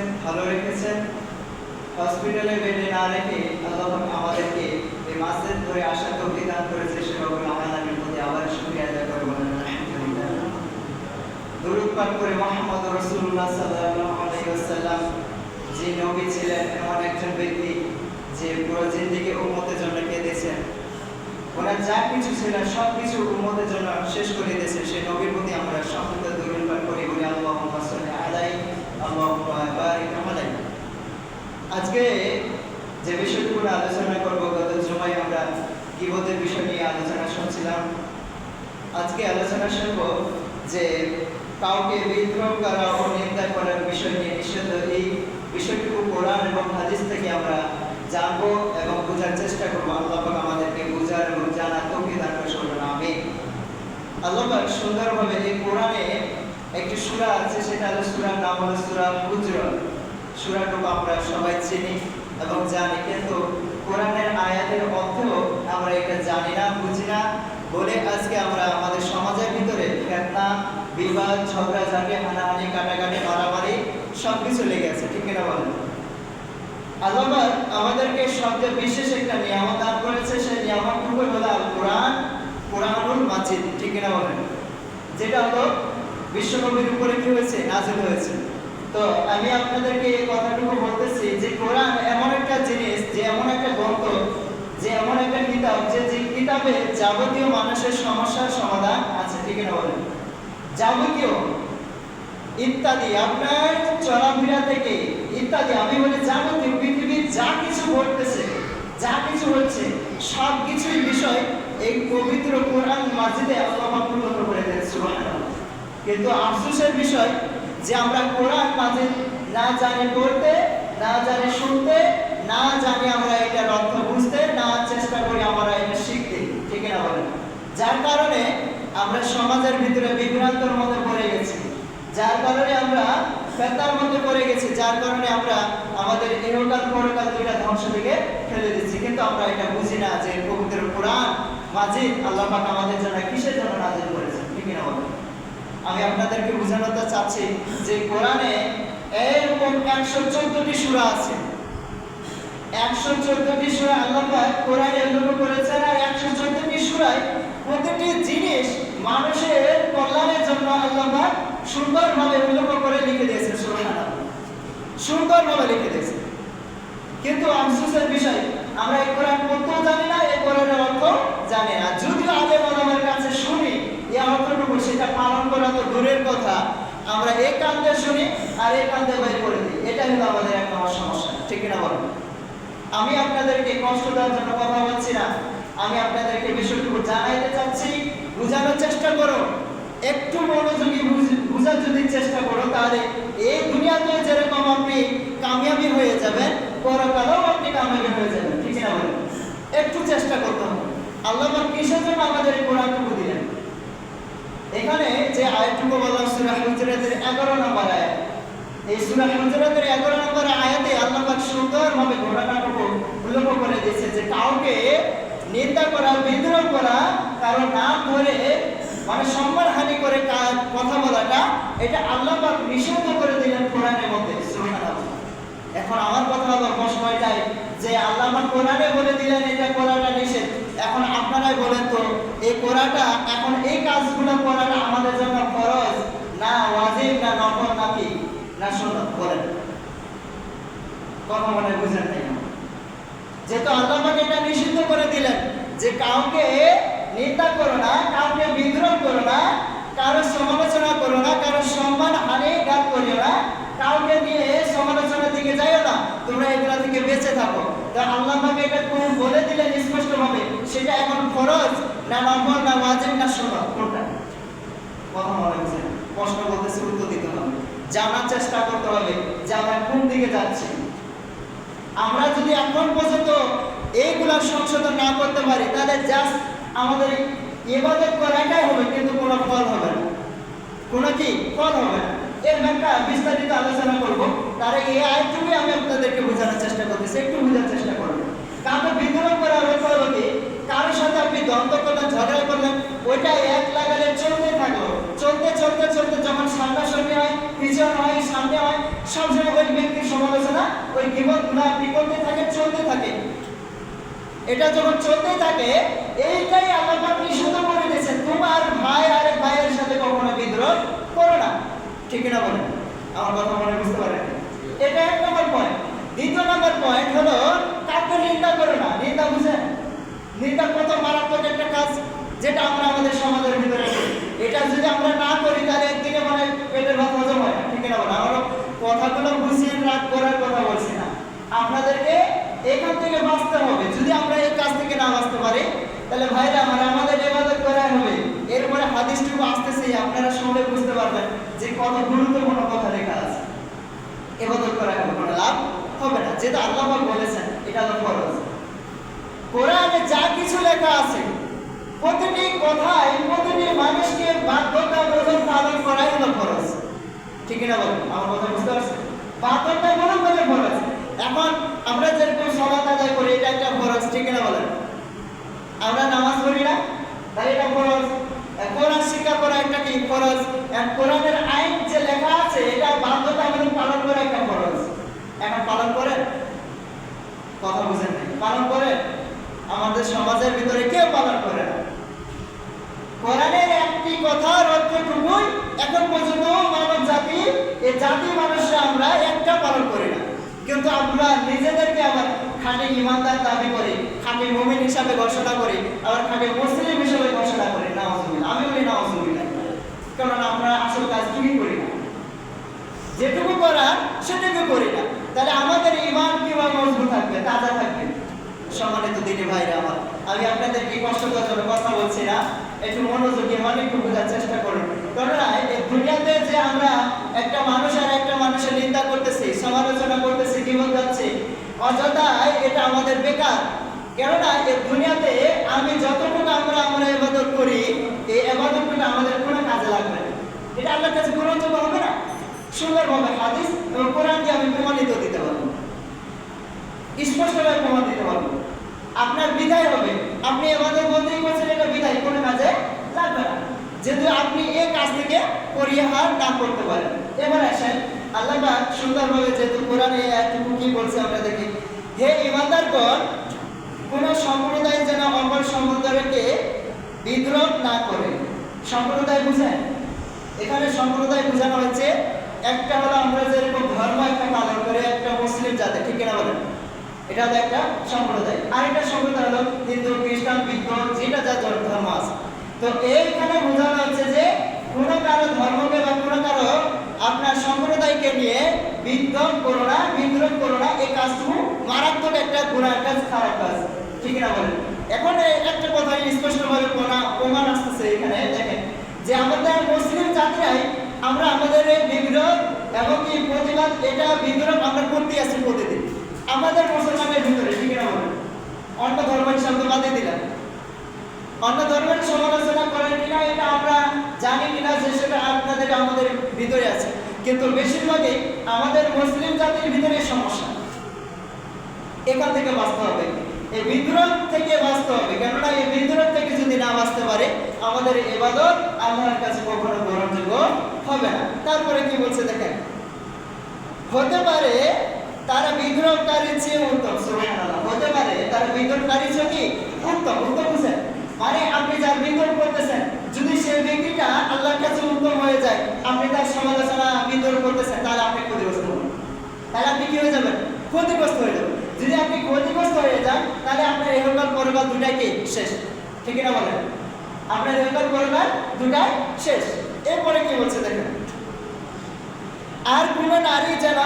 রেখেছেন, ভালো রেখেছেন। হসপিটালে বেডে না রেখে আল্লাহ আমাদেরকে এই মাসের ধরে আসা তৌফিক দান করেছে, সে রব্বুল আলামিনের প্রতি আবার শুকরিয়া আদায় করে বলেন আলহামদুলিল্লাহ দরুদ পাঠ করে মোহাম্মদ রাসূলুল্লাহ সাল্লাল্লাহু আলাইহি ওয়াসাল্লাম, যে নবী ছিলেন, এমন একজন ব্যক্তি যে পুরো জিন্দেগি উম্মতের জন্য কেঁদেছেন। ওনার যা কিছু ছিল সব কিছু উম্মতের জন্য শেষ করে দিয়েছে। সেই নবীর প্রতি আমরা সম্পূর্ণ দরুদ পাঠ করি বলি আল্লাহুম্মা সাল্লি আলাইহি আল্লাহুম্মা বারিক আলাইহি আজকে যে বিষয়টুকু আলোচনা করব, গত জুমায় আমরা কিবতের বিষয় নিয়ে আলোচনা শুনছিলাম। আজকে আলোচনা শুনব যে কাউকে বিদ্রোহ করা ও নিন্দা করার বিষয় নিয়ে। নিষেধ এই বিষয়টুকু কোরআন এবং হাদিস থেকে আমরা জানব এবং বোঝার চেষ্টা করব। আল্লাহ আমাদেরকে বোঝার এবং জানার তৌফিক দান করে শুনবেন আমি আল্লাহ সুন্দরভাবে এই কোরআনে একটি সূরা আছে, সেটা হলো সূরার নাম হলো সূরা হুজরাত সূরাটুকু আমরা সবাই চিনি এবং জানি, কিন্তু কোরআনের আয়াতের অর্থও আমরা এটা জানি না, বুঝি না। বলে আজকে আমরা আমাদের সমাজের ভিতরে ফেতনা, বিবাদ, ঝগড়া ঝাঁকে হানাহানি, কাটাকাটি, মারামারি সব কিছু লেগে আছে, ঠিক কিনা বলেন? আল্লাহ আমাদেরকে সবচেয়ে বিশেষ একটা নিয়ামত দান করেছে, সেই নিয়ামতটুকু হলো আল কোরআন কোরআনুল মাজিদ, ঠিক কিনা বলেন? যেটা হলো বিশ্বনবীর উপরে কি হয়েছে নাজিল হয়েছে। তো আমি আপনাদেরকে এই কথাটুকু বলতেছি যে কোরআন এমন একটা জিনিস, যে এমন একটা গ্রন্থ, যে এমন একটা কিতাব, যে যে কিতাবে যাবতীয় মানুষের সমস্যার সমাধান আছে, ঠিক না বলেন? যাবতীয়। ইত্যাদি, আপনার চলাফেরা থেকে, ইত্যাদি, আমি বলি যাবতীয়, পৃথিবীর যা কিছু ঘটতেছে, যা কিছু হচ্ছে সব কিছুই বিষয় এই পবিত্র কোরআন মাজিদে আল্লাহ করে সুবহানাল্লাহ। কিন্তু আফসোসের বিষয় যে আমরা কোরআন মাজিদ না জানি পড়তে, না জানি শুনতে, না জানি আমরা এটার অর্থ বুঝতে, না চেষ্টা করি আমরা এটা শিখতে, ঠিক না বলেন? যার কারণে আমরা সমাজের ভিতরে বিভ্রান্তর মধ্যে পড়ে গেছি। যার কারণে আমরা ফেতার মধ্যে পড়ে গেছি, যার কারণে আমরা আমাদের ইহকাল পরকাল দুইটা ধ্বংস দিকে ফেলে দিচ্ছি। কিন্তু আমরা এটা বুঝি না যে পবিত্র কোরআন মাজিদ আল্লাহ পাক আমাদের জন্য কিসের জন্য নাজিল বলেন আমি আপনাদেরকে বোঝানোতে চাচ্ছি যে কোরআনে এরকম একশো চোদ্দটি সুরা আছে। একশো চোদ্দটি সুরা আল্লাহ কোরআনে উল্লেখ করেছেন আর একশো চোদ্দটি সুরায় প্রতিটি জিনিস মানুষের কল্যাণের জন্য আল্লাহ সুন্দরভাবে উল্লেখ করে লিখে দিয়েছেন, সুবহানাল্লাহ। সুন্দরভাবে লিখে দিয়েছেন। কিন্তু আফসোসের বিষয়, আমরা এই কোরআন পড়তেও জানি না, এই কোরআনের অর্থ জানি না। যদিও আগে আমাদের কাছে শুনি এই সেটা পালন করা তো দূরের কথা। আমরা এই কান্দে শুনি আর এই কান্দে বের করে দিই। এটা হলো আমাদের এক নম্বর সমস্যা। ঠিক না বলেন? আমি আপনাদেরকে কষ্ট দেওয়ার জন্য কথা বলছি না। আমি আপনাদেরকে বিষয়টুকু জানাইতে চাচ্ছি। বোঝানোর চেষ্টা করো। একটু মনোযোগী বুঝ- বুঝার যদি চেষ্টা করো, তাহলে এই দুনিয়াতে যেরকম আপনি কামিয়াবি হয়ে যাবেন, পরকালেও আপনি কামিয়াবি হয়ে যাবেন। ঠিক না বলেন? একটু চেষ্টা করতে হবে। আল্লাহ কিসের জন্য আমাদের এই কোরআনটুকু দিলেন? এখানে যে আয়াতটুকু বললাম সূরা হুজুরাতের 11 নম্বর আয়াত, এই সূরা হুজুরাতের 11 নম্বর আয়াতে আল্লাহ পাক সুন্দরভাবে ঘটনাটুকু উল্লেখ করে দিয়েছে যে কাউকে নিন্দা করা, বিদ্রোহ করা, কারও নাম ধরে মানে সম্মানহানি করে কথা বলাটা, এটা আল্লাহ পাক নিষিদ্ধ করে দিলেন কোরআনের মধ্যে এখন আমার কথা হলো প্রশ্ন এটাই যে আল্লাহ আমার কোরআনে বলে দিলেন এটা করাটা নিষেধ, এখন আপনারাই বলেন তো, এই করাটা এখন এই কাজগুলো করাটা আমাদের জন্য ফরজ না ওয়াজিব না নফল নাকি না সুন্নত বলেন। কথা মনে বুঝেন তাই না যেহেতু আল্লাহ এটা নিষিদ্ধ করে দিলেন যে কাউকে নিন্দা করো না, কাউকে বিদ্রোহ করো না, কারও সমালোচনা করো না, কারও সম্মান হানি গান করিও না, কাউকে নিয়ে সমালোচনার দিকে যাইও না, তোমরা এগুলা থেকে বেঁচে থাকো। তা আল্লাহ পাক এটা কোন বলে দিলেন স্পষ্টভাবে, সেটা এখন ফরজ না নফল, না ওয়াজিব, না সুন্নাত কোনটা? কথা মনে হচ্ছে প্রশ্ন বলতেছে উত্তর দিতে হবে। জানার চেষ্টা করতে হবে যে আমরা কোন দিকে যাচ্ছি। আমরা যদি এখন পর্যন্ত এইগুলা সংশোধন না করতে পারি, তাহলে জাস্ট আমাদের ইবাদত করাটাই হবে, কিন্তু কোনো ফল হবে না। কোনো কি? ফল হবে না। এর ব্যাখ্যা বিস্তারিত আলোচনা করব। তার এই আয়টুকুই আমি আপনাদেরকে বোঝানোর চেষ্টা করতেছি, একটু বোঝার চেষ্টা করব। কাউকে বিদ্রোহ অর্থ হলো কি? কারোর সাথে আপনি দ্বন্দ্ব করলেন ঝগড়া করলেন, ওইটা এক লাগালে চলতে থাকল। চলতে চলতে চলতে যখন সামনাসামনি হয়, পিছন হয়, সামনে হয় সবসময় ওই ব্যক্তির সমালোচনা, ওই বিপদ গুণা আপনি করতে থাকে, চলতে থাকে। এটা যখন চলতে থাকে, এইটাই আল্লাহ পাক নিষিদ্ধ করে দিয়েছেন। তোমার ভাই আরেক ভাইয়ের সাথে কখনো বিদ্রোহ করো না। ঠিক না বলেন? আমার কথা মনে বুঝতে পারেন। এটা এক নম্বর পয়েন্ট দ্বিতীয় নম্বর পয়েন্ট হলো, কাউকে নিন্দা করো না। নিন্দা বুঝেন? নিন্দা কত মারাত্মক একটা কাজ যেটা আমরা আমাদের সমাজের ভিতরে করি। এটা যদি আমরা না করি, তাহলে একদিনে মানে পেটের ভাত হজম হয় না, ঠিক না আমরা কথাগুলো বুঝিয়ে রাগ করার কথা বলছি না। আপনাদেরকে এখান থেকে বাঁচতে হবে। যদি আমরা এই কাজ থেকে না বাঁচতে পারি, তাহলে ভাইরা আমার আমাদের ইবাদত করা হবে। এরপরে হাদিসটুকু আসতেছে, আপনারা শুনলে বুঝতে পারবেন যে কত গুরুত্বপূর্ণ কথা লেখা আছে। ইবাদত করা হবে কোনো লাভ হবে না। যেটা আল্লাহ বলেছেন, এটা হলো ফরজ। কোরআনে যা কিছু লেখা আছে প্রতিটি কথায় প্রতিটি মানুষকে বাধ্যতামূলক পালন করাই হলো ফরজ। ঠিক না বলুন? আমার কথা বুঝতে পারছেন? বাধ্যতামূলক হলে ফরজ। এখন আমরা যেরকম সলাত আদায় করি এটা একটা ফরজ ঠিক না বলেন? আমরা নামাজ পড়ি না তাই এটা আহ, কোরআন শিক্ষা করা একটা কি আর কোরআনের আইন যে লেখা আছে এটা বাধ্যতামূলক পালন করা একটা ফরজ। এখন পালন করেন? কথা বুঝেন পালন করেন? আমাদের সমাজের ভিতরে কেউ পালন করে না। কোরআনের একটি কথার অর্থটুকুই এখন পর্যন্ত মানব জাতি, এই জাতি মানুষরা আমরা একটা পালন করি না। কিন্তু আমরা নিজেদেরকে আবার খাঁটি ইমানদার দাবি করি, খাঁটি মুমিন হিসাবে ঘোষণা করি, আবার খাঁটি মুসলিম হিসাবে ঘোষণা করি। নাওজুবিল্লাহ আমি বলি নাওজুবিল্লাহ কারণ আমরা আসল কাজ কি করি না? যেটুকু করার সেটুকু করি না। তাহলে আমাদের ইমান কীভাবে মজবুত থাকবে, তাজা থাকবে? সম্মানিত দিনে ভাইরা আমার। আমি আপনাদেরকে কষ্ট করার জন্য কথা বলছি না, একটু মনোযোগী মানে একটু বোঝার চেষ্টা করুন। কেননা, এই দুনিয়াতে যে আমরা একটা মানুষ আর একটা মানুষের নিন্দা করতেছি, সমালোচনা করতেছি জীবন যাচ্ছে অযথায় এটা আমাদের বেকার। কেননা, এই দুনিয়াতে আমি যতটুকু আমরা আমরা এবাদত করি এই এবাদতটুকু আমাদের কোনো কাজে লাগবে না এটা আল্লাহর কাছে গ্রহণযোগ্য হবে না সুন্দরভাবে হাদিস এবং কোরআন দিয়ে আমি প্রমাণিত দিতে পারব স্পষ্টভাবে প্রমাণ দিতে পারব আপনার বিদায় হবে। আপনি এবাদত বন্দেই করছেন এটা বিদায় কোনো কাজে লাগবে না। যেহেতু আপনি এই কাজ থেকে পরিহার না করতে পারেন। এবার আসেন, আল্লাহ সুন্দরভাবে যেহেতু কোরআনে একটুকু কি বলছে আমরা দেখি হে ইমানদারগণ কোন সম্প্রদায় যেন অপর সম্প্রদায়কে বিদ্রোহ না করে। সম্প্রদায় বুঝেন, এখানে সম্প্রদায় বোঝানো হচ্ছে, একটা হলো আমরা যেরকম ধর্ম একটা পালন করে, একটা মুসলিম জাতি, ঠিক কিনা বলেন? এটা হলো একটা সম্প্রদায়। আর একটা সম্প্রদায় হলো হিন্দু, খ্রিস্টান, বৌদ্ধ, যেটা যা ধর্ম আছে। তো এইখানে বোঝানো হচ্ছে যে কোনো কারও ধর্মকে বা কোনো কারও আপনার সম্প্রদায়কে নিয়ে বিদ্রোহ করো না বিদ্রোহ করো না এই কাজটুকু মারাত্মক একটা গুণা কাজ খারাপ কাজ। ঠিক না বলেন? এখন একটা কথা স্পষ্টভাবে প্রমা- প্রমাণ আসতেছে এখানে, দেখেন, যে আমাদের মুসলিম জাতিরাই আমরা আমাদের বিদ্রোহ এবং কি প্রতিবাদ, এটা বিদ্রোহ আমরা করতে আসছি প্রতিদিন। আমাদের মুসলমানের ভিতরে, ঠিক না অন্য ধর্মের হিসাবে বাদে দিলাম। অন্য ধর্মের সমালোচনা করেন কিনা, এটা আমরা জানি কিনা যে সেটা আপনাদের আমাদের ভিতরে আছে। কিন্তু বেশিরভাগই আমাদের মুসলিম জাতির ভিতরে সমস্যা। এখান থেকে বাঁচতে হবে। এই বিদ্রোহ থেকে বাঁচতে হবে। কেননা এই বিদ্রোহ থেকে যদি না বাঁচতে পারে, আমাদের এবাদত আল্লাহর কাছে কখনো গ্রহণযোগ্য হবে না। তারপরে কি বলছে দেখেন? হতে পারে তারা বিদ্রোহকারীর চেয়ে উত্তম, সুবহানাল্লাহ। হতে পারে, তারা বিদ্রোহকারীর চেয়ে কি? উত্তম উত্তম বুঝেন মানে আপনি যার বিদ্রোহ করতেছেন, যদি সেই ব্যক্তিটা আল্লাহর কাছে উত্তম হয়ে যায়, আপনি তার সমালোচনা, বিদ্রোহ করতেছেন, তাহলে আপনি ক্ষতিগ্রস্ত হবেন। তাহলে আপনি কি হয়ে যাবেন? ক্ষতিগ্রস্ত হয়ে যাবেন। যদি আপনি ক্ষতিগ্রস্ত হয়ে যান, তাহলে আপনার এহকাল পরকাল দুটাই কি? শেষ। ঠিক না বলেন? আপনার এহকাল পরকাল দুটাই শেষ। এরপরে কি বলছে দেখেন? আর কোনো নারী যেন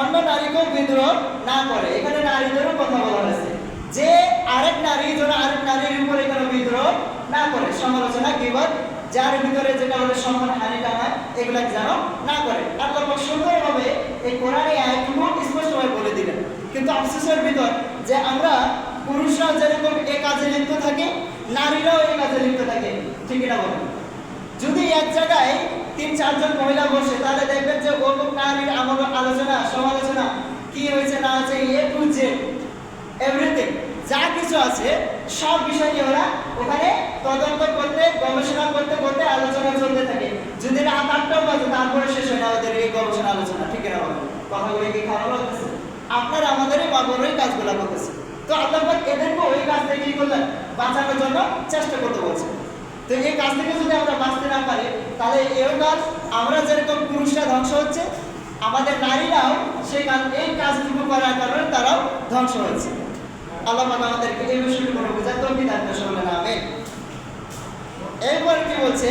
অন্য নারীকেও বিদ্রোহ না করে। এখানে নারীদেরও কথা বলা হয়েছে। যে আরেক নারী যেন আরেক নারীর উপরে কোনো বিদ্রোহ না করে, সমালোচনা কিবত যার ভিতরে যেটা হলো সম্মান হানিটা হয় এগুলা যেন না করে। পাক সুন্দরভাবে এই কোরআনে আয়াতটুকু স্পষ্টভাবে বলে দিলেন। কিন্তু আফসোসের ভিতর যে আমরা পুরুষরা যেরকম এ কাজে লিপ্ত থাকে, নারীরাও এই কাজে লিপ্ত থাকে, ঠিক না বলেন? যদি এক জায়গায় তিন, চারজন মহিলা বসে, তাহলে দেখবেন যে অমুক নারীর আমার আলোচনা, সমালোচনা, কি হয়েছে, না হয়েছে এ টু জেড এভরিথিং যা কিছু আছে, সব বিষয় নিয়ে ওরা ওখানে তদন্ত করতে, গবেষণা করতে করতে আলোচনা চলতে থাকে। যদি রাত আটটাও বাজে তারপরে শেষ হয় না ওদের এই গবেষণা, আলোচনা, ঠিক না বলো? কি খারাপ লাগতেছে? আপনারা আমাদের এই বাবরই কাজগুলো করতেছে তো আল্লাহ এদেরকে ওই কাজ থেকে কি করলেন? বাঁচানোর জন্য চেষ্টা করতে বলছে তো এই কাজ থেকে যদি আমরা বাঁচতে না পারি, তাহলে এও কাজ, আমরা যেরকম পুরুষরা ধ্বংস হচ্ছে, আমাদের নারীরাও সেই কাজ, এই কাজটুকু করার কারণে তারাও ধ্বংস হয়েছে। আল্লাহ আমাদেরকে এই বিষয়টি কোনো বোঝার তো বিধান শুনলেন আমি এরপর কি বলছে,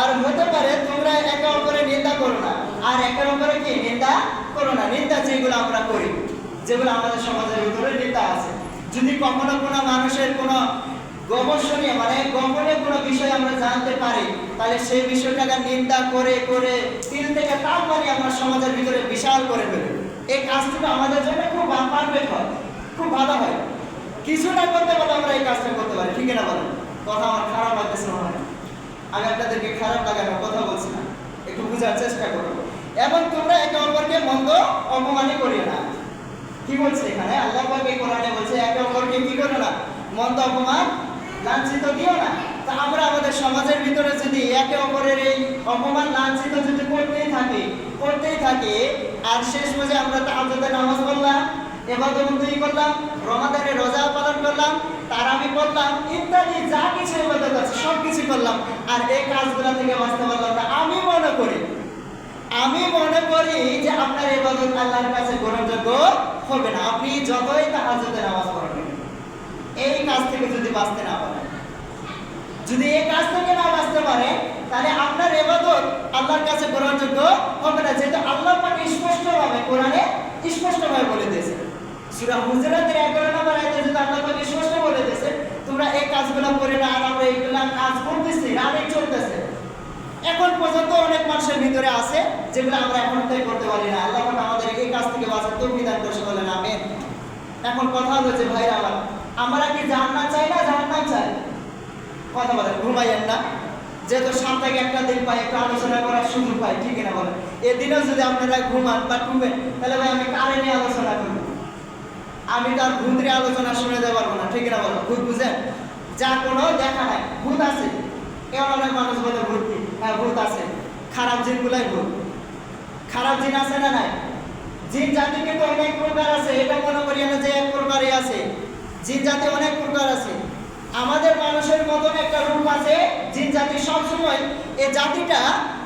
আর হতে পারে তোমরা একে অপরের নিন্দা করো না। আর একে অপরে কি? নিন্দা করো না। নিন্দা যেগুলো আমরা করি, যেগুলো আমাদের সমাজের ভিতরে নিন্দা আছে। যদি কখনো কোনো মানুষের কোনো গবেষণীয় মানে গোপনে কোনো বিষয় আমরা জানতে পারি, তাহলে সেই বিষয়টাকে নিন্দা করে করে তিল থেকে তাল মানে আমরা সমাজের ভিতরে বিশাল করে ফেলি। এই কাজটুকু আমাদের জন্য খুব পারফেক্ট হয়, খুব ভালো হয়। কিছু না করতে পারলে আমরা এই কাজটা করতে পারি, ঠিক না বলেন কথা আমার খারাপ লাগতেছে হয়। আমি আপনাদেরকে খারাপ লাগানোর কথা বলছি না, একটু বোঝার চেষ্টা করব এবং তোমরা একে অপরকে মন্দ অপমানই করিও না। কি বলছে এখানে? আল্লাহ কোরআনে বলছে, একে অপরকে কি করো না? মন্দ অপমান লাঞ্ছিত দিও না। তা আমরা আমাদের সমাজের ভিতরে যদি একে অপরের এই অপমান লাঞ্ছিত যদি করতেই থাকি করতেই থাকি, আর শেষ পর্যন্ত আমরা তা তাহাজ্জুদে নামাজ পড়লাম এবাদতই করলাম রমাদানে রোজা পালন করলাম তারাবি করলাম, ইত্যাদি, যা কিছু ইবাদত আছে, সব কিছু করলাম। আর এই কাজগুলো থেকে বাঁচতে পারলাম না। আমি মনে করি, আমি মনে করি যে আপনার ইবাদত আল্লাহর কাছে গ্রহণযোগ্য হবে না। আপনি যতই তাহাজ্জুদে নামাজ পড়েন, এই কাজ থেকে যদি বাঁচতে না পারেন যদি এই কাজ থেকে না বাঁচতে পারে, তাহলে আপনার এবাদত আল্লাহর কাছে গ্রহণযোগ্য হবে না। যেহেতু আল্লাহ পাক স্পষ্টভাবে কোরআনে স্পষ্টভাবে বলে দিয়েছে। সূরা হুজুরাতের 11 নম্বর আয়াতে যদি আল্লাহ পাক স্পষ্ট বলে দিয়েছে, তোমরা এই কাজগুলো করে না আর আমরা এইগুলা কাজ করতেছি রানিং চলতেছে। এখন পর্যন্ত অনেক মানুষের ভিতরে আছে যেগুলো আমরা এখন থেকে করতে পারি না। আল্লাহ আমাদের এই কাজ থেকে বাঁচার তৌফিক দান করে বলেন আমিন। এখন কথা হচ্ছে ভাইরা আমার, আমরা কি জান্নাত চাই না জাহান্নাম চাই? কথা বলেন ঘুমাইয়েন না। যেহেতু সপ্তাহে একটা দিন পাই একটু আলোচনা করার সুযোগ পাই ঠিক না বলেন? এদিনও যদি আপনারা ঘুমান বা টুবেন তাহলে ভাই আমি কারে নিয়ে আলোচনা করব? আমি তার ভূতের আলোচনা শুনে দিতে পারব না, ঠিক না বলো ভূত বুঝেন? যা কোনো দেখা নাই, ভূত আছে। এমন অনেক মানুষ বলে ভূত? হ্যাঁ ভূত আছে। খারাপ জিনগুলাই ভূত। খারাপ জিন আছে না নাই? জিন জাতি কিন্তু অনেক প্রকার আছে, এটা মনে করি না যে এক প্রকারই আছে। জিন জাতি অনেক প্রকার আছে। আমাদের মানুষের মতন একটা রূপ আছে জিন জাতি সবসময় এই জাতিটা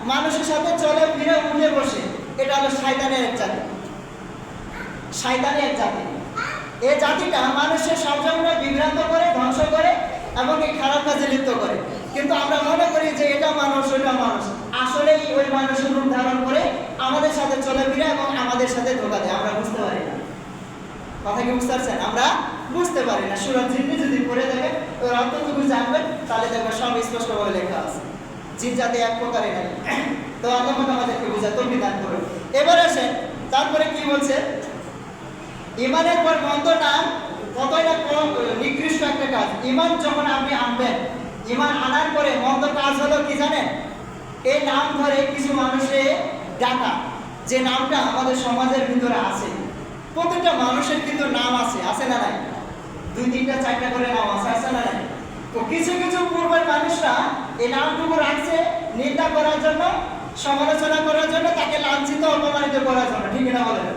মানুষের সাথে চলে, ফিরে, উঠে, বসে। এটা হলো শয়তানের এক জাতি। শয়তানের এক জাতি। এই জাতিটা মানুষের সবসময় বিভ্রান্ত করে, ধ্বংস করে এবং এই খারাপ কাজে লিপ্ত করে। কিন্তু আমরা মনে করি যে এটা মানুষ ওটা মানুষ। আসলেই ওই মানুষের রূপ ধারণ করে আমাদের সাথে চলে, ফিরে এবং আমাদের সাথে ধোকা দেয়। আমরা বুঝতে পারি না। কথা কি বুঝতে পারছেন? আমরা বুঝতে পারি না। সুরত জিন্নি যদি পড়ে দেখেন ওর অর্থটুকু জানবেন, তাহলে দেখবেন সব স্পষ্টভাবে লেখা আছে। জিন জাতি এক প্রকারে নাই তো আল্লাহ আমাদেরকে বুঝাতে বিধান করুন। এবার আসেন, তারপরে কি বলছে? ইমানের পর মন্দ নাম কতই না নিকৃষ্ট একটা কাজ। ইমান যখন আপনি আনবেন, ইমান আনার পরে মন্দ কাজ হলো কি জানেন? এই নাম ধরে কিছু মানুষে ডাকা। যে নামটা আমাদের সমাজের ভিতরে আছে। প্রত্যেকটা মানুষের কিন্তু নাম আছে আছে না নাই? দুই, তিনটা, চারটা করে নাম আছে আছে না নাই? তো কিছু কিছু পূর্বের মানুষরা এই নামটুকু রাখছে নিন্দা করার জন্য, সমালোচনা করার জন্য, তাকে লাঞ্ছিত, অপমানিত করার জন্য। ঠিক না বলেন?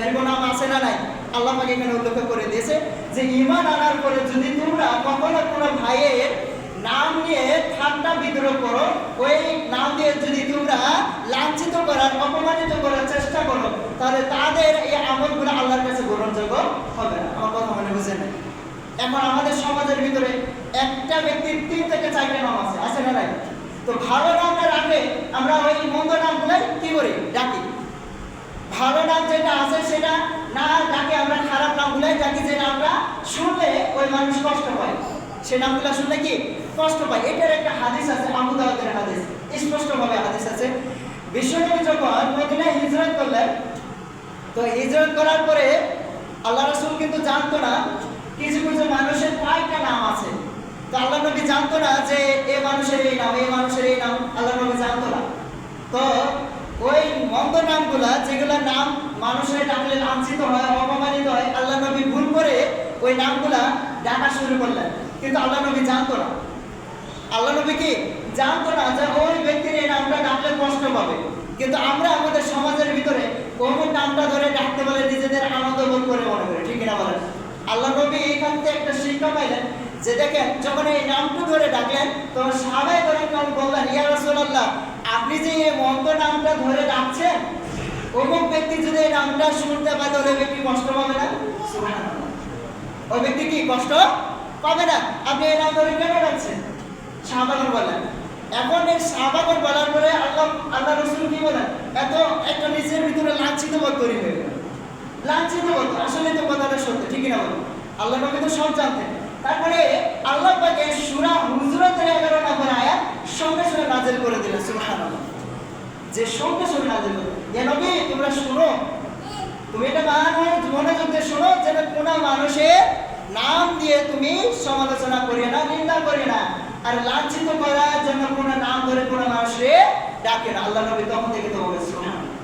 এরকম নাম আছে না নাই? আল্লাহ পাক এখানে উল্লেখ করে দিয়েছে যে ইমান আনার পরে যদি তোমরা কখনো কোনো ভাইয়ের নাম নিয়ে ঠান্ডা বিদ্রোহ করো। ওই নাম দিয়ে যদি তোমরা লাঞ্ছিত করার, অপমানিত করার চেষ্টা করো, তাহলে তাদের এই আমলগুলো আল্লাহর কাছে গ্রহণযোগ্য হবে না। আমার কথা মনে বুঝে নেই এখন আমাদের সমাজের ভিতরে একটা ব্যক্তির তিন থেকে চারটে নাম আছে আছে না নাই? তো ভালো নামটা রাখে আমরা ওই মন্দ নামগুলাই কি করি? ডাকি। ভালো নাম যেটা আছে সেটা না ডাকে আমরা, খারাপ নাম নামগুলাই ডাকি যেটা আমরা শুনলে ওই মানুষ কষ্ট হয় সে নামগুলো শুনলে কি? কষ্ট পায় এটার একটা হাদিস আছে, আবু দাউদের হাদিস। স্পষ্টভাবে হাদিস আছে। বিশ্বনবী যখন মদিনায় হিজরত করলেন, তো হিজরত করার পরে আল্লাহ রাসূল কিন্তু জানতো না, কিছু কিছু মানুষের কয়েকটা নাম আছে। তো আল্লাহ নবী জানতো না যে এ মানুষের এই নাম এই মানুষের এই নাম, আল্লাহ নবী জানতো না। তো ওই মন্দ নামগুলা যেগুলা নাম মানুষের ডাকলে লাঞ্ছিত হয়, অপমানিত হয়, আল্লাহ নবী ভুল করে ওই নামগুলা ডাকা শুরু করলেন। কিন্তু আল্লাহ নবী জানতো না। আল্লাহ নবী কি? জানতো না যে ওই ব্যক্তির এই নামটা ডাকলে কষ্ট পাবে। কিন্তু আমরা আমাদের সমাজের ভিতরে অমুক নামটা ধরে ডাকতে বলে নিজেদের আনন্দ বোধ করে মনে করি, ঠিক না বলেন? আল্লাহ নবী এখান থেকে একটা শিক্ষা পাইলেন যে দেখেন, যখন এই নামটা ধরে ডাকলেন, তখন সাহাবাই করে কেমন বললেন, ইয়া রাসূলুল্লাহ, আপনি যে এই মন্দ নামটা ধরে ডাকছেন, অমুক ব্যক্তি যদি এই নামটা শুনতে পায়, তাহলে ব্যক্তি কষ্ট পাবে না? ওই ব্যক্তি কি, কষ্ট পাবে না? আপনি এই নাম ধরে কেন ডাকছেন? শাহবাগর বলেন। এখন এই শাহবাগর বলার পরে আল্লাহ আল্লাহ রসুল কি বলেন? এত একটা নিজের ভিতরে লাঞ্ছিত বোধ তৈরি হয়ে গেল। লাঞ্ছিত বোধ, আসলে তো কথাটা সত্য, ঠিকই না বলুন। আল্লাহ নবী তো সব জানতেন। তারপরে আল্লাহ পাকে সুরা হুজরাতের এগারো নম্বর আয়াত সঙ্গে সঙ্গে নাজেল করে দিলেন, সুবহানাল্লাহ। যে সঙ্গে সঙ্গে নাজেল করে এ নবী, তোমরা শুনো। তুমি এটা মানুষ মনোযোগ শোনো, যেন কোনো মানুষের নাম দিয়ে তুমি সমালোচনা করিয়ে না আর লাঞ্ছিত করার জন্য কোনো নাম ধরে কোনো মানুষকে ডাকে না। আল্লাহ নবী তখন থেকে তো বলে সুবহানাল্লাহ।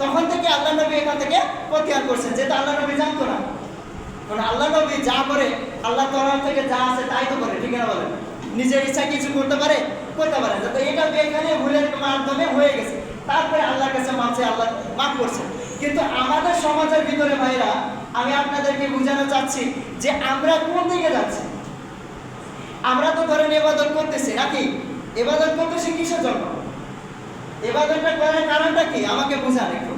তখন থেকে আল্লাহ নবী এখান থেকে প্রত্যাহার করছেন যেটা আল্লাহ নবী জানতো না। কারণ আল্লাহ নবী যা করে, আল্লাহ তরফ থেকে যা আছে তাই তো করে, ঠিক না বলেন? নিজের ইচ্ছা কিছু করতে পারে করতে পারে। তো এটা এখানে ভুলের মাধ্যমে হয়ে গেছে। তারপরে আল্লাহর কাছে মাপছে আল্লাহ মাফ করছে কিন্তু আমাদের সমাজের ভিতরে ভাইরা, আমি আপনাদেরকে বোঝানো চাচ্ছি যে আমরা কোন দিকে যাচ্ছি? আমরা তো ধরেন এবাদত করতেছি, নাকি? এবাদত করতেছি কিসের জন্য? এবাদতটা করার কারণটা কি? আমাকে বোঝান একটু।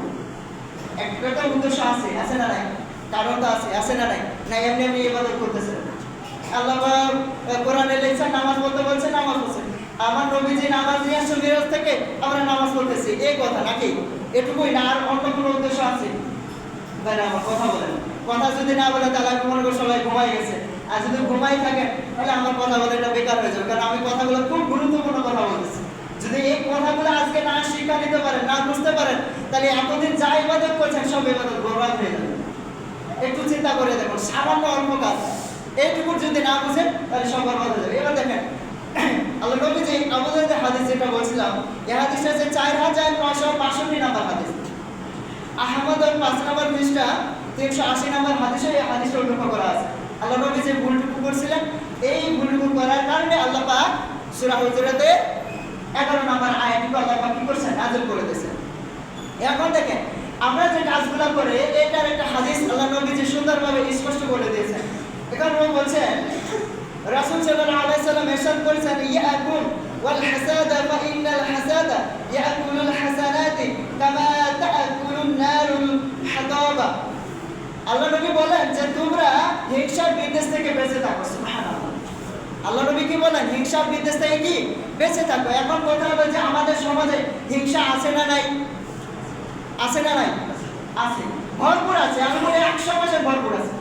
একটা উদ্দেশ্য আছে আছে না নাই? কারণ তো আছে আছে না নাই? না, এমনি এমনি ইবাদত করতেছেন। আল্লাহ কোরআনে লেখছেন, নামাজ পড়তে বলছে নামাজ পড়ছে আমার নবী যে নামাজ নিয়ে আসছে মিরাজ থেকে, আমরা নামাজ পড়তেছি। এই কথা নাকি? এটুকুই না, আর অন্য কোনো উদ্দেশ্য আছে? ভাইরা আমার কথা বলেন। কথা যদি না বলে, তাহলে আমি মনে করি সবাই ঘুমাই গেছে। আর যদি ঘুমাই থাকেন, তাহলে আমার কথা বলে এটা বেকার হয়ে যাবে, কারণ আমি কথাগুলো খুব গুরুত্বপূর্ণ কথা বলতেছি। যদি এই কথাগুলো আজকে না শিক্ষা নিতে পারেন, না বুঝতে পারেন, তাহলে এতদিন যা ইবাদত করছেন, সব ইবাদত বরবাদ হয়ে যাবে। একটু চিন্তা করে দেখুন, সামান্য অল্প কাজ। এইটুকু যদি না বুঝেন, তাহলে সব বরবাদ হয়ে যাবে। এবার দেখেন, আল্লাহ নবী যে আমাদের যে হাদিস যেটা বলছিলাম এই হাদিসটা হচ্ছে চার হাজার নয়শো বাষট্টি নাম্বার হাদিস। আহমদ পাঁচ নম্বর পৃষ্ঠা, তিনশো আশি নম্বর হাদিসে এই হাদিসটা উল্লেখ করা আছে। আল্লাহ নবী যে ভুলটুকু করছিলেন, এই ভুলটুকু করার কারণে আল্লাহ পাক সূরা হুজুরাতে এগারো নম্বর আয়াতটুকু আল্লাহ পাক কি করছেন, নাযিল করে দিয়েছেন। এখন দেখেন, আমরা যে কাজগুলো করে, এটার একটা হাদিস আল্লাহ নবী যে সুন্দরভাবে স্পষ্ট করে দিয়েছেন। এখানে বলছেন, রাসূল সাল্লাল্লাহু আলাইহি সাল্লাম ইরশাদ করেছেন ইয়াকুল ওয়াল হাসাদা ফা ইন্নাল হাসাদা ইয়াকুলুল হাসানাতি কামা তাকুলুন নারুল হাতাবা। আল্লাহ নবী বলেন যে তোমরা হিংসা বিদ্বেষ থেকে বেঁচে থাকো আল্লাহ নবী কি বলেন? হিংসা বিদ্বেষ থেকে কি? বেঁচে থাকো। এখন কথা হলো যে আমাদের সমাজে হিংসা আছে না নাই? আছে না নাই? আছে। ভরপুর আছে। আমি বলি একশো পার্সেন্ট ভরপুর আছে।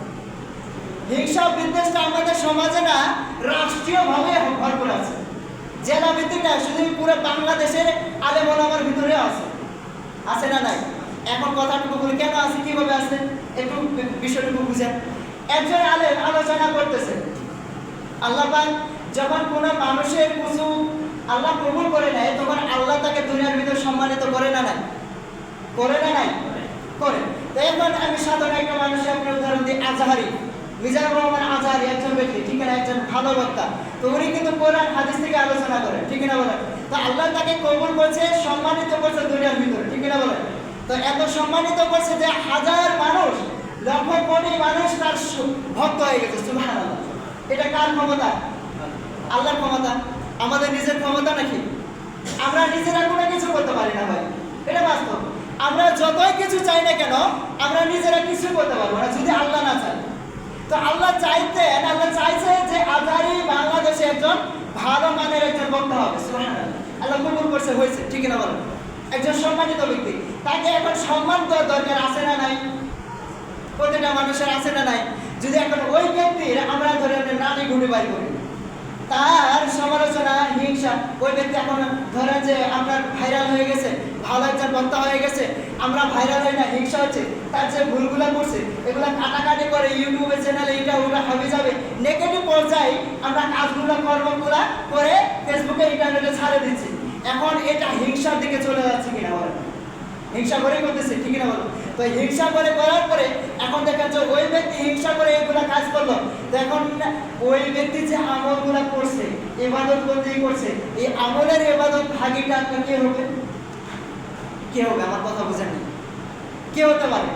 হিংসা বিদ্বেষটা আমাদের সমাজে না, রাষ্ট্রীয়ভাবে ভরপুর আছে। জেলা ভিত্তিক না, শুধু পুরো বাংলাদেশের আলেম ওলামার ভিতরে আছে। আছে না নাই? এখন কথাটুকু কেন আছে? আছে একটু বিষয়টুকু বুঝেন একজন আলেম আলোচনা করতেছে। আল্লাহ যখন কোনো মানুষের কিছু আল্লাহ কবুল করে নেয় তখন আল্লাহ তাকে দুনিয়ার ভিতর সম্মানিত করে না নাই? করে না নাই? করে। এখন আমি সাধারণ একটা মানুষের আপনি উদাহরণ দিই, আজহারি। মিজানুর রহমান আজহারি একজন ব্যক্তি, ঠিক না? একজন ভালো বক্তা। তো উনি কিন্তু কোরআন, হাদিস থেকে আলোচনা করেন ঠিক না বলেন? তো আল্লাহ তাকে কবুল করছে, সম্মানিত করছে দুনিয়ার ভিতরে, ঠিক না বলেন? তো এত সম্মানিত করছে যে হাজার মানুষ, লক্ষ কোটি মানুষ তার ভক্ত হয়ে গেছে, সুবহানাল্লাহ। এটা কার ক্ষমতা? আল্লাহর ক্ষমতা। আমাদের নিজের ক্ষমতা নাকি? আমরা নিজেরা কোনো কিছু করতে পারি না ভাই। এটা বাস্তব। আমরা যতই কিছু চাই না কেন, আমরা নিজেরা কিছু করতে পারব না, যদি আল্লাহ না চাই তো আল্লাহ চাইতেন আল্লাহ চাইছে যে আজারি বাংলাদেশে একজন ভালো মানের একজন বক্তা হবে। আল্লাহ কবুল করছে, হয়েছে, ঠিক না বলেন? একজন সম্মানিত ব্যক্তি। তাকে এখন সম্মান দেওয়ার দরকার আছে না নাই? প্রতিটা মানুষের আছে না নাই? যদি এখন ওই ব্যক্তির আমরা ধরে নানি ঘুরে বাই করি, তার সমালোচনা, হিংসা, ওই ব্যক্তি এখন ধরেন যে আপনার ভাইরাল হয়ে গেছে, ভালো একজন বক্তা হয়ে গেছে, আমরা ভাইরাল হই না, হিংসা হচ্ছে, তার যে ভুলগুলা করছে, এগুলা কাটাকাটি করে ইউটিউবে চ্যানেলে এটা ওটা হবে যাবে। নেগেটিভ পর্যায়ে আমরা কাজগুলো, কর্মগুলা করে ফেসবুকে ইন্টারনেটে ছাড়ে দিচ্ছি। এখন এটা হিংসার দিকে চলে যাচ্ছে কিনা বলেন? হিংসা করে করতেছে ঠিক না বলো? তো হিংসা করে করার পরে এখন দেখা যাচ্ছে ওই ব্যক্তি হিংসা করে এগুলা কাজ করল। তো এখন ওই ব্যক্তি যে আমলগুলা করছে, ইবাদত বন্দি করছে, এই আমলের ইবাদত ভাগিটা কে হবে? কে হবে? আমার কথা বুঝেন না কে হতে পারে?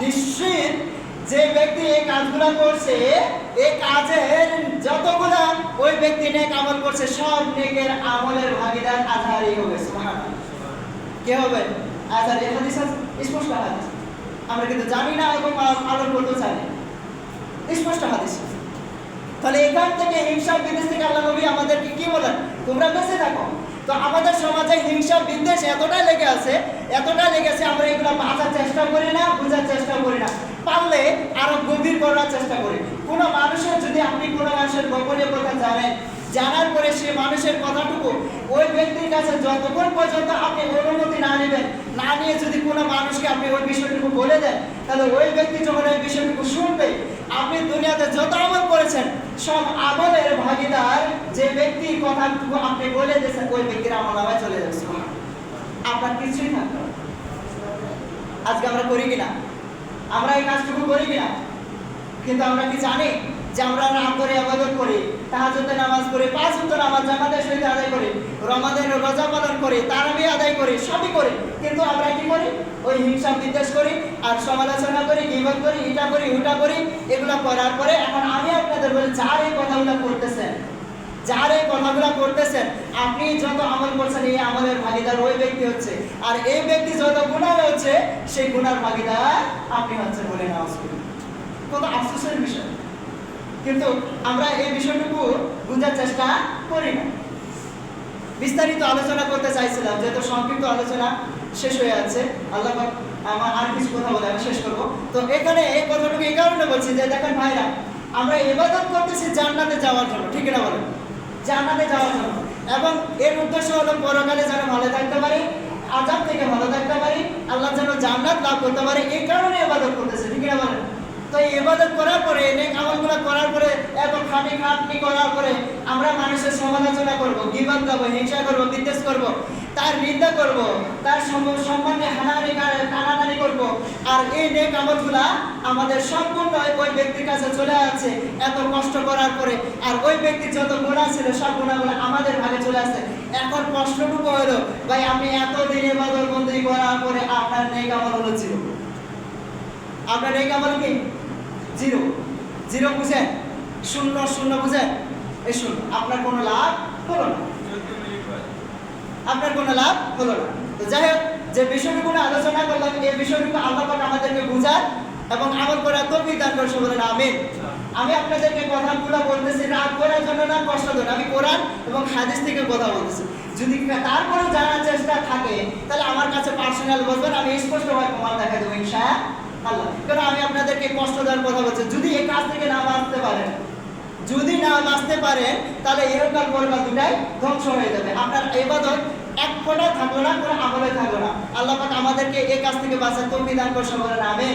নিশ্চিত যে ব্যক্তি এই কাজগুলো করছে, এই কাজের যতগুলা ওই ব্যক্তি নেক আমল করছে, সব নেকের আমলের ভাগিদার আধারই হবে, সুবহানাল্লাহ। কে হবে? আচ্ছা এই হাদিস স্পষ্ট হাদিস। আমরা কিন্তু জানি না এবং আলোর করতে জানি। স্পষ্ট হাদিস। তাহলে এখান থেকে হিংসা বিদ্বেষ থেকে আল্লাহ নবী আমাদেরকে কি বলেন? তোমরা বেঁচে থাকো। তো আমাদের সমাজে হিংসা বিদ্বেষ এতটাই লেগে আছে, এতটাই লেগেছে আমরা এগুলো বাঁচার চেষ্টা করি না, বোঝার চেষ্টা করি না। পারলে আরও গভীর করার চেষ্টা করি। কোনো মানুষের যদি আপনি কোনো মানুষের গোপনীয় কথা জানেন জানার পরে সে মানুষের কথাটুকু ওই ব্যক্তির কাছে যতক্ষণ পর্যন্ত আপনি অনুমতি না নেবেন, না নিয়ে যদি কোনো মানুষকে আপনি ওই বিষয়টুকু বলে দেন, তাহলে ওই ব্যক্তি যখন ওই বিষয়টুকু শুনবে, আপনি দুনিয়াতে যত আমল করেছেন, সব আমলের ভাগিদার যে ব্যক্তির কথাটুকু আপনি বলে দিয়েছেন, ওই ব্যক্তির আমল নামায় চলে যাচ্ছে। আপনার কিছুই থাকবে না। আজকে আমরা করি কিনা আমরা এই কাজটুকু করি কিনা কিন্তু আমরা কি জানি যে আমরা রাত করে আবাদত করি তাহাজতে নামাজ পড়ি, পাঁচ উত্ত নামাজ জামাতের সহিত আদায় করি রমাদের রোজা পালন করি, তারাবি আদায় করি, সবই করি। কিন্তু আমরা কি করি? ওই হিংসা বিদ্বেষ করি, আর সমালোচনা করি, গিবত করি, ইটা করি উটা করি, এগুলো করার পরে এখন আমি আপনাদের বলি, যার এই কথাগুলো করতেছেন, যার এই কথাগুলো করতেছেন, আপনি যত আমল করছেন, এই আমলের ভাগিদার ওই ব্যক্তি হচ্ছে। আর এই ব্যক্তি যত গুণার হচ্ছে, সেই গুণার ভাগিদার আপনি হচ্ছেন বলে করি কত আফসোসের বিষয় কিন্তু আমরা এই বিষয়টুকু বোঝার চেষ্টা করি না। বিস্তারিত আলোচনা করতে চাইছিলাম, যেহেতু সংক্ষিপ্ত আলোচনা শেষ হয়ে আছে। আল্লাহ আমার আর কিছু কথা বলে আমি শেষ করব। তো এখানে এই কথাটুকু এই কারণে বলছি যে, দেখেন ভাইরা, আমরা ইবাদত করতেছি জান্নাতে যাওয়ার জন্য, ঠিক না বলেন? জান্নাতে যাওয়ার জন্য। এবং এর উদ্দেশ্য হলো পরকালে যেন ভালো থাকতে পারি, আজাব থেকে ভালো থাকতে পারি, আল্লাহ যেন জান্নাত লাভ করতে পারে, এই কারণে ইবাদত করতেছে, ঠিক না বলেন? তো এই ইবাদত করার পরে, নেক আমলগুলো করার পরে এত খাটি খাটনি করার পরে আমরা মানুষের সমালোচনা করব গিবাদ করব, হিংসা করব, বিদ্বেষ করব, তার নিন্দা করব, তার সম- সম্মানে হানাহানি টানাটানি করব। আর এই নেক আমলগুলা আমাদের সম্পূর্ণ ওই ব্যক্তির কাছে চলে আসছে এত কষ্ট করার পরে। আর ওই ব্যক্তির যত গুণা ছিল, সব গুণাগুলো আমাদের ভাগে চলে আসছে। এখন প্রশ্নটুকু হলো, ভাই আমি এত দিন ইবাদত বন্দি করার পরে আপনার নেক আমল হলো ছিল? আপনার এই কামাল কি? জিরো। জিরো বুঝেন শূন্য শূন্য বুঝেন এই শূন্য। আপনার কোনো লাভ হলো না। আপনার কোনো লাভ হলো না। তো যাই হোক, যে নিয়ে আলোচনা করলাম, এই বিষয়টুকু আল্লাহ পাক আমাদেরকে বুঝার এবং আমল করার তৌফিক দান করে বলেন আমিন। আমি আপনাদেরকে কথাগুলো বলতেছি রাগ করার জন্য না, কষ্ট দেন। আমি কোরআন এবং হাদিস থেকে কথা বলতেছি। যদি তারপরেও জানার চেষ্টা থাকে, তাহলে আমার কাছে পার্সোনাল বলবেন, আমি স্পষ্টভাবে প্রমাণ দেখা দেবো ইনশা আল্লাহ। কারণ আমি আপনাদেরকে কষ্ট দেওয়ার কথা বলছি? যদি এই কাজ থেকে না বাঁচতে পারেন, যদি না বাঁচতে পারেন, তাহলে ইহকাল পরকাল দুটাই ধ্বংস হয়ে যাবে। আপনার এবাদত এক ফোঁটা থাকল না, কোনো আমলে থাকল না। আল্লাহ পাক আমাদেরকে এই কাজ থেকে বাঁচার তো বিধান করছে বলেন আমি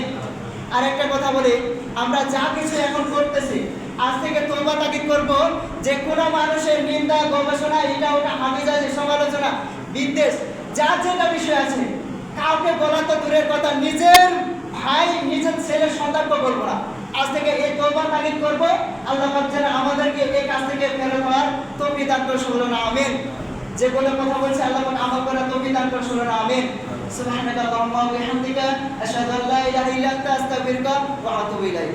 আর একটা কথা বলি, আমরা যা কিছু এখন করতেছি, আজ থেকে তোবা তাকিদ করব, যে কোনো মানুষের নিন্দা, গবেষণা, এটা ওটা হামিজাজি সমালোচনা, বিদ্বেষ, যার যেটা বিষয় আছে, কাউকে বলা তো দূরের কথা, নিজের ভাই নিজের ছেলের সন্তানকে বলব না। আজ থেকে এই তোবা তাগিদ করব। আল্লাহ যেন আমাদেরকে এই কাজ থেকে ফেরত হওয়ার তৌফিক দান করে শুনলো না আমিন বলে কথা বলছে, আল্লাহ আমার আমল করা তৌফিক দান করে না আমিন। আল্লাহুম্মা ওয়া বিহামদিকা, আশহাদু আল্লা ইলাহা ইল্লা আনতা, আস্তাগফিরুকা ওয়া আতুবু ইলাইক।